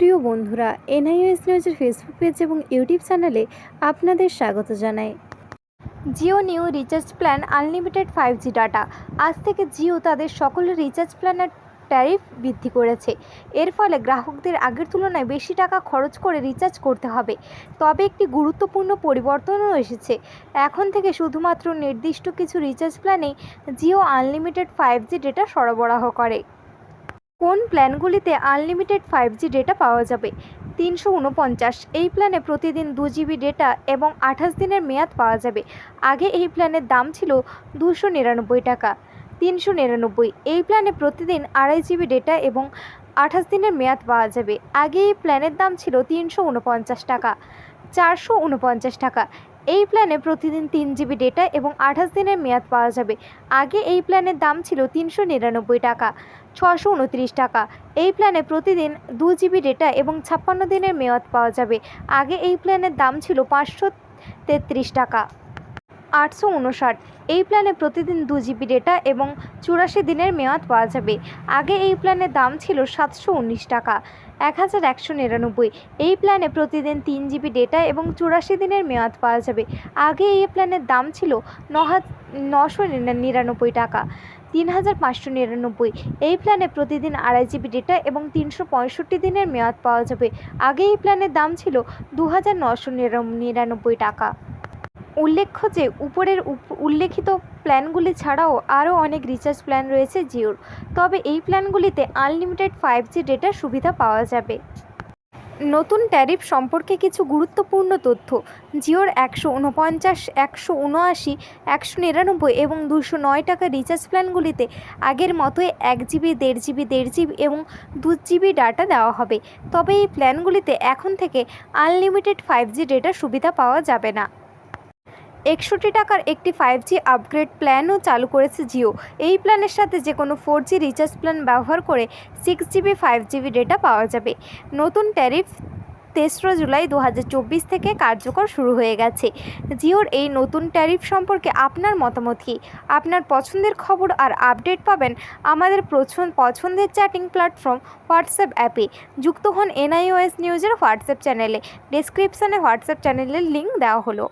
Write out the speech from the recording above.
প্রিয় বন্ধুরা এনআইএস নিউজের ফেসবুক পেজ এবং ইউটিউব চ্যানেলে আপনাদের স্বাগত জানাই। Jio new recharge plan unlimited five G data আজ থেকে জিও তাদের সকল রিচার্জ প্ল্যানের ট্যারিফ বৃদ্ধি করেছে। এর ফলে গ্রাহকদের আগের তুলনায় বেশি টাকা খরচ করে রিচার্জ করতে হবে। তবে একটি গুরুত্বপূর্ণ পরিবর্তনও এসেছে। এখন থেকে শুধুমাত্র নির্দিষ্ট কিছু recharge প্ল্যানেই Jio unlimited five G data সরবরাহ করে। কোন প্ল্যানগুলিতে আনলিমিটেড ফাইভ জি ডেটা পাওয়া যাবে? তিনশো উনপঞ্চাশ এই প্ল্যানে প্রতিদিন দু জিবি ডেটা এবং আঠাশ দিনের মেয়াদ পাওয়া যাবে। আগে এই প্ল্যানের দাম ছিল দুশো নিরানব্বই টাকা, তিনশো নিরানব্বই। এই প্ল্যানে প্রতিদিন আড়াই জিবি ডেটা এবং আঠাশ দিনের মেয়াদ পাওয়া যাবে। আগে এই প্ল্যানের দাম ছিল তিনশো উনপঞ্চাশ টাকা। চারশো উনপঞ্চাশ টাকা। এই প্ল্যানে প্রতিদিন তিন জিবি ডেটা এবং আঠাশ দিনের মেয়াদ পাওয়া যাবে। আগে এই প্ল্যানের দাম ছিল তিনশো নিরানব্বই টাকা, ছশো উনত্রিশ টাকা। এই প্ল্যানে প্রতিদিন দু জিবি ডেটা এবং ছাপ্পান্ন দিনের মেয়াদ পাওয়া যাবে। আগে এই প্ল্যানের দাম ছিল পাঁচশো তেত্রিশ টাকা। আটশো উনষাট। এই প্ল্যানে প্রতিদিন দু জিবি ডেটা এবং চুরাশি দিনের মেয়াদ পাওয়া যাবে। আগে এই প্ল্যানের দাম ছিল সাতশো উনিশ টাকা। এক হাজার একশো নিরানব্বই। এই প্ল্যানে প্রতিদিন তিন জিবি ডেটা এবং চুরাশি দিনের মেয়াদ পাওয়া যাবে। আগে এই প্ল্যানের দাম ছিল ন নশো নিরানব্বই টাকা। তিন হাজার পাঁচশো নিরানব্বই। এই প্ল্যানে প্রতিদিন আড়াই জিবি ডেটা এবং তিনশো পঁয়ষট্টি দিনের মেয়াদ পাওয়া যাবে। আগে এই প্ল্যানের দাম ছিল দু হাজার নশো নিরা- নিরানব্বই টাকা। উল্লেখ্য যে উপরের উল্লেখিত প্ল্যানগুলি ছাড়াও আরও অনেক রিচার্জ প্ল্যান রয়েছে জিওর। তবে এই প্ল্যানগুলিতে আনলিমিটেড ফাইভ জি ডেটার সুবিধা পাওয়া যাবে। নতুন ট্যারিফ সম্পর্কে কিছু গুরুত্বপূর্ণ তথ্য। জিওর একশো উনপঞ্চাশ, একশো উনআশি, একশো নিরানব্বই এবং দুশো নয় টাকা রিচার্জ প্ল্যানগুলিতে আগের মতোই এক জিবি দেড় জিবি দেড় জিবি এবং দু জিবি ডাটা দেওয়া হবে। তবে এই প্ল্যানগুলিতে এখন থেকে আনলিমিটেড ফাইভ জি ডেটার সুবিধা পাওয়া যাবে না। একষট্টি টাকার একটি ফাইভ জি আপগ্রেড প্ল্যানও চালু করেছে জিও এই প্ল্যানের সাথে যে কোনো ফোর জি রিচার্জ প্ল্যান ব্যবহার করে six GB five GB data পাওয়া যাবে। নতুন ট্যারিফ তেসরা জুলাই দু হাজার চব্বিশ থেকে কার্যকর শুরু হয়ে গেছে। জিওর এই নতুন ট্যারিফ সম্পর্কে আপনার মতামত কী? আপনার পছন্দের খবর আর আপডেট পাবেন আমাদের পছন্দের চ্যাটিং প্ল্যাটফর্ম হোয়াটসঅ্যাপ অ্যাপে। যুক্ত হন এনআইওএস নিউজের হোয়াটসঅ্যাপ চ্যানেলে ডেসক্রিপশানে হোয়াটসঅ্যাপ চ্যানেলের লিঙ্ক দেওয়া হলো।